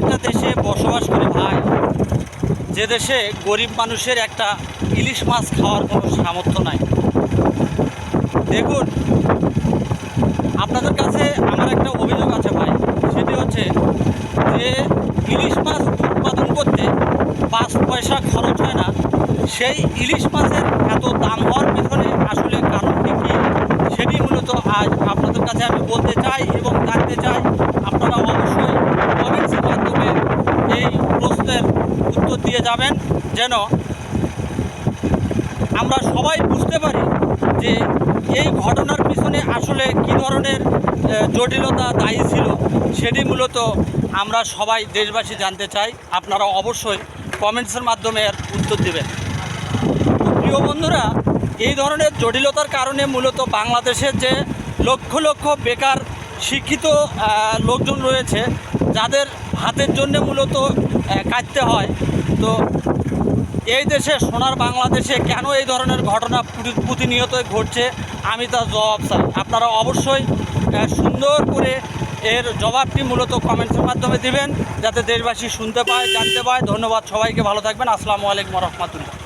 একটা দেশে বসবাস করি ভাই, যে দেশে গরিব মানুষের একটা ইলিশ মাছ খাওয়ার কোনো সামর্থ্য নাই। দেখুন, আপনাদের কাছে আমার একটা অভিযোগ আছে ভাই, সেটি হচ্ছে যে ইলিশ মাছ উৎপাদন করতে পাঁচ পয়সা খরচ হয় না, সেই ইলিশ মাছের এত দাম হওয়ার পিছনে আসলে কারণটি কী? সেটি মূলত আজ আপনাদের কাছে আমি বলতে চাই এবং জানতে চাই আপনারা অবশ্যই কমেন্টসের মাধ্যমে এই প্রশ্নের উত্তর দিয়ে যাবেন, যেন আমরা সবাই বুঝতে পারি যে এই ঘটনার পিছনে আসলে কী ধরনের জটিলতা দায়ী ছিল, সেটি মূলত আমরা সবাই দেশবাসী জানতে চাই। আপনারা অবশ্যই কমেন্টসের মাধ্যমে এর উত্তর দেবেন। প্রিয় বন্ধুরা, এই ধরনের জটিলতার কারণে মূলত বাংলাদেশের যে লক্ষ লক্ষ বেকার, শিক্ষিত লোকজন রয়েছে, যাদের হাতের জন্য মূলত কাটতে হয়। তো এই দেশে, সোনার বাংলাদেশে কেন এই ধরনের ঘটনা প্রতি- প্রতিনিয়তই ঘটছে? আমি তার জবাব চাই। আপনারা অবশ্যই সুন্দর করে এর জবাবটি মূলত কমেন্টসের মাধ্যমে দিবেন, যাতে দেশবাসী শুনতে পায়, জানতে পায়। ধন্যবাদ সবাইকে, ভালো থাকবেন। আসসালামু আলাইকুম রহমতুল্লাহ।